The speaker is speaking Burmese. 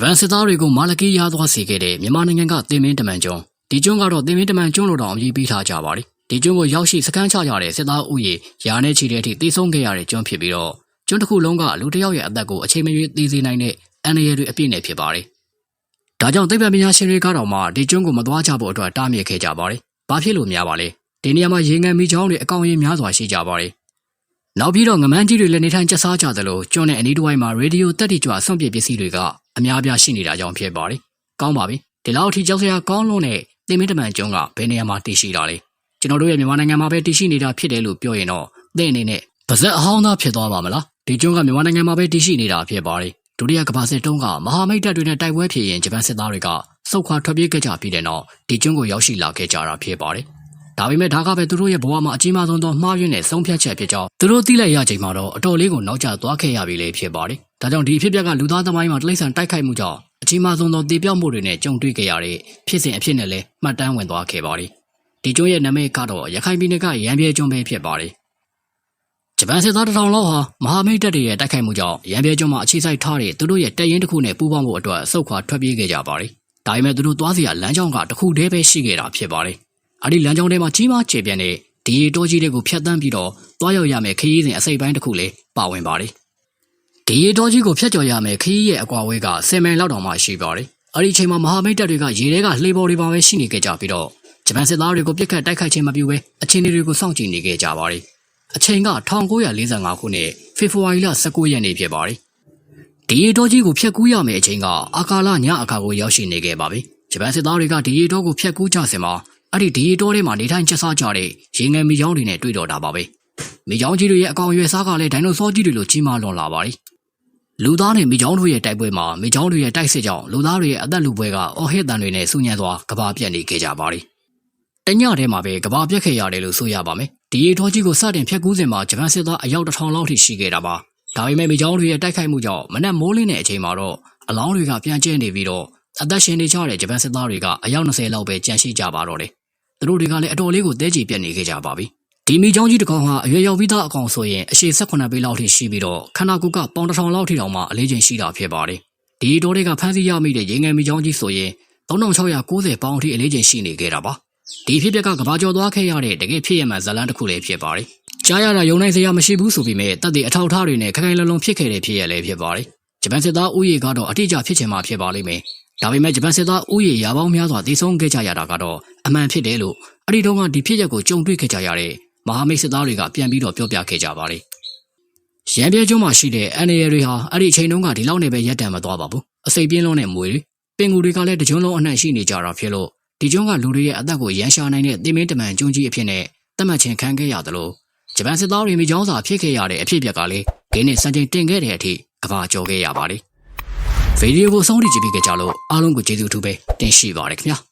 ပန်စစ်သားတွေကိုမာလကီရသွားစေခဲ့တဲ့မြန်မာနိုင်ငံကတင်မင်းတမန်ကျွန်းဒီကျွန်းကတော့တင်မင်းတမန်ကျွန်းလို့တောင်အမည်ပေးထားကြပါတယ်ဒီကျွန်းကိုရောက်ရှိစခန်းချကြတဲ့စစ်သားဥယေရာနဲ့ချီတဲ့အထိတေဆုံးခဲ့ရတဲ့ကျွန်းဖြစ်ပြီးတော့ကျွန်းတစ်ခုလုံးကလူတစ်ယောက်ရဲ့အသက်ကိုအချိန်မရွေးသေးစေနိုင်တဲ့အန္တရာယ်တွေအပြည့်နဲ့ဖြစ်ပါတယ်ဒါကြောင့်သိပ္ပံပညာရှင်တွေကတော့မှဒီကျွန်းကိုမသွားကြဖို့အတွက်တားမြစ်ခဲ့ကြပါတယ်ဘာဖြစ်လို့များပါလဲဒီနေရာမှာရေငန်မီချောင်းတွေအကောင်ရင်များစွာရှိကြပါတယ် နောက်ပြီးတော့ငမန်းကြီးတွေလည်းနေထိုင်ကျဆားကြသလိုကျွန်းနဲ့အနီးတစ်ဝိုက်မှာရေဒီယိုတက်တီကြွဆွန့်ပစ်ပစ္စည်းတွေကအများအပြားရှိနေတာကြောင့်ဖြစ်ပါတယ်။ကောင်းပါပြီ။ဒီလောက်အထိကြောက်စရာကောင်းလို့နဲ့တင်မင်းတမန်ကျုံကဘယ်နေရာမှာတည်ရှိတာလဲ။ကျွန်တော်တို့ရဲ့မြန်မာနိုင်ငံမှာပဲတည်ရှိနေတာဖြစ်တယ်လို့ပြောရင်တော့သင်အနေနဲ့ပါဇက်အဟောင်းသားဖြစ်သွားပါမလား။ဒီကျုံကမြန်မာနိုင်ငံမှာပဲတည်ရှိနေတာဖြစ်ပါတယ်။ဒုတိယကမ္ဘာစစ်တုန်းကမဟာမိတ်တပ်တွေနဲ့တိုက်ပွဲဖြစ်ရင်ဂျပန်စစ်သားတွေကစုတ်ခွာထွက်ပြေးခဲ့ကြပြီးတဲ့နောက်ဒီကျုံကိုရောက်ရှိလာခဲ့ကြတာဖြစ်ပါတယ်။ ဒါပေမဲ့ဒါကပဲသူတို့ရဲ့ဘဝမှာအကြီးမားဆုံးသောမှားယွင်းတဲ့ဆုံးဖြတ်ချက်ဖြစ်ကြောင်းသူတို့သိလိုက်ရချိန်မှာတော့အတော်လေးကိုနောက်ကျသွားခဲ့ရပြီလေဖြစ်ပါတယ်။ဒါကြောင့်ဒီအဖြစ်အပျက်ကလူသားသမိုင်းမှာတိရစ္ဆာန်တိုက်ခိုက်မှုကြောင့်အကြီးမားဆုံးသောတည်ပြောက်မှုတွေနဲ့ကြုံတွေ့ခဲ့ရတဲ့ဖြစ်စဉ်အဖြစ်နဲ့လည်းမှတ်တမ်းဝင်သွားခဲ့ပါတယ်။ဒီကျွန်းရဲ့နာမည်ကတော့ရခိုင်ပြည်နယ်ကရန်ပြဲကျွန်းပဲဖြစ်ပါတယ်။ဂျပန်စစ်သားတစ်ထောင်လောက်ဟာမဟာမိတ်တပ်တွေရဲ့တိုက်ခိုက်မှုကြောင့်ရန်ပြဲကျွန်းမှာအခြေစိုက်ထားတဲ့သူတို့ရဲ့တပ်ရင်းတစ်ခုနဲ့ပူးပေါင်းဖို့အတွက်စုခွာထွက်ပြေးခဲ့ကြပါတယ်။ဒါပေမဲ့သူတို့သွားစီရလမ်းကြောင်းကတစ်ခုတည်းပဲရှိခဲ့တာဖြစ်ပါတယ်။ အဲဒီလမ်းကြောင်းထဲမှာကြီးမားကျေပြန့်တဲ့ဒီရီတိုးကြီးတွေကိုဖျက်ဆီးပြီးတော့တွားရောက်ရမယ်ခရီးစဉ်အစိပ်ပိုင်းတစ်ခုလည်းပါဝင်ပါတယ်။ဒီရီတိုးကြီးကိုဖျက်ကျော်ရမယ်ခရီးရဲ့အကွာဝေးက10မိုင်လောက်တောင်မှရှိပါတယ်။အဲဒီအချိန်မှာမဟာမိတ်တပ်တွေကရေထဲကလှေပေါ်တွေပါပဲရှိနေခဲ့ကြပြီးတော့ဂျပန်စစ်သားတွေကိုပြစ်ခတ်တိုက်ခိုက်ခြင်းမပြုဘဲအခြေအနေတွေကိုစောင့်ကြည့်နေခဲ့ကြပါတယ်။အချိန်က1945ခုနှစ်ဖေဖော်ဝါရီလ19ရက်နေ့ဖြစ်ပါတယ်။ဒီရီတိုးကြီးကိုဖျက်ကူးရမယ်အချိန်ကအာကာလညအခါကိုရောက်ရှိနေခဲ့ပါပြီ။ဂျပန်စစ်သားတွေကဒီရီတိုးကိုဖျက်ကူးကြစင်မှာ အဲ့ဒီဒီရီတိုးထဲမှာနေထိုင်ချက်စားကြတဲ့ရေငယ်မီချောင်းတွေနဲ့တွေ့တော့တာပါပဲ။မီချောင်းကြီးတွေရဲ့အကောင်အရွယ်စားကလည်းဒိုင်နိုဆောကြီးတွေလိုကြီးမားလွန်လာပါတယ်။လူသားနဲ့မီချောင်းတို့ရဲ့တိုက်ပွဲမှာမီချောင်းတွေရဲ့တိုက်စစ်ကြောင့်လူသားတွေရဲ့အသက်လူပွဲကအော်ဟစ်တန်တွေနဲ့ဆူညံသွားကဘာပြက်နေခဲ့ကြပါတယ်။တညထဲမှာပဲကဘာပြက်ခဲ့ရတယ်လို့ဆိုရပါမယ်။ဒီရီတိုးကြီးကိုစတင်ဖျက်ကူးစဉ်မှာဂျပန်စစ်သားအယောက်တစ်ထောင်လောက်ထိရှိခဲ့တာပါ။ဒါပေမဲ့မီချောင်းတွေရဲ့တိုက်ခိုက်မှုကြောင့်မနက်မိုးလင်းတဲ့အချိန်မှာတော့အလောင်းတွေကပြန်ကျဲနေပြီးတော့အသက်ရှင်နေကြတဲ့ဂျပန်စစ်သားတွေကအယောက်20လောက်ပဲကြန့်ရှိကြပါတော့တယ်။ သူတို့တွေကလည်းအတော်လေးကိုတဲကြည်ပြတ်နေခဲ့ကြပါပြီ။ဒီမီချောင်းကြီးတစ်ကောင်ဟာအရွယ်ရောက်ပြီးသားအကောင်ဆိုရင်အရှိ18ပေလောက်ထိရှိပြီးတော့ခန္ဓာကိုယ်ကပေါင်တစ်ထောင်လောက်ထိတောင်မှအလေးချိန်ရှိတာဖြစ်ပါတယ်။ဒီတိုးတွေကဖမ်းဆီးရမိတဲ့ရေငယ်မီချောင်းကြီးဆိုရင်3690ပေါင်အထိအလေးချိန်ရှိနေခဲ့တာပါ။ဒီဖြစ်ပျက်ကကဘာကျော်သွားခဲ့ရတဲ့တကယ်ဖြစ်ရမှန်ဇလန်းတစ်ခုလည်းဖြစ်ပါတယ်။ကြားရတာယုံနိုင်စရာမရှိဘူးဆိုပေမဲ့တပ်တွေအထောက်အထားတွေနဲ့ခိုင်ခိုင်လုံလုံဖြစ်ခဲ့တဲ့ဖြစ်ရလည်းဖြစ်ပါတယ်။ဂျပန်စစ်သားဥယေကတော့အတိအကျဖြစ်ချင်မှဖြစ်ပါလိမ့်မယ်။ဒါပေမဲ့ဂျပန်စစ်သားဥယေရာပေါင်းများစွာတည်ဆုံးခဲ့ကြရတာကတော့ အမှန်ဖြစ်တယ်လို့အဲ့ဒီတုန်းကဒီဖြစ်ရက်ကိုကြုံတွေ့ခဲ့ကြရတဲ့မဟာမိတ်စစ်သားတွေကပြန်ပြီးတော့ပြောပြခဲ့ကြပါတယ်။ရန်ပြဲကျွန်းမှာရှိတဲ့အန်ရယ်တွေဟာအဲ့ဒီအချိန်တုန်းကဒီလောက်နဲ့ပဲရက်တံမသွားပါဘူး။အစိပ်ပြင်းလုံးနဲ့မွေတွေပင်ကူတွေကလည်းတကြွလုံးအနှံ့ရှိနေကြတာဖြစ်လို့ဒီကျွန်းကလူတွေရဲ့အသက်ကိုရန်ရှာနိုင်တဲ့တင်မင်းတမန်ကျွန်းကြီးအဖြစ်နဲ့တတ်မှတ်ခြင်းခံခဲ့ရတယ်လို့ဂျပန်စစ်သားတွေမိကြောင်းစာဖြစ်ခဲ့ရတဲ့အဖြစ်အပျက်ကလည်းဂိမ်းနဲ့စံချိန်တင်ခဲ့တဲ့အထိကဘာကြော်ခဲ့ရပါတယ်။ဗီဒီယိုကိုဆုံးဖြတ်ကြည့်ပြီးကြလို့အားလုံးကိုကျေးဇူးအထူးပဲတင်ရှိပါရခင်ဗျာ။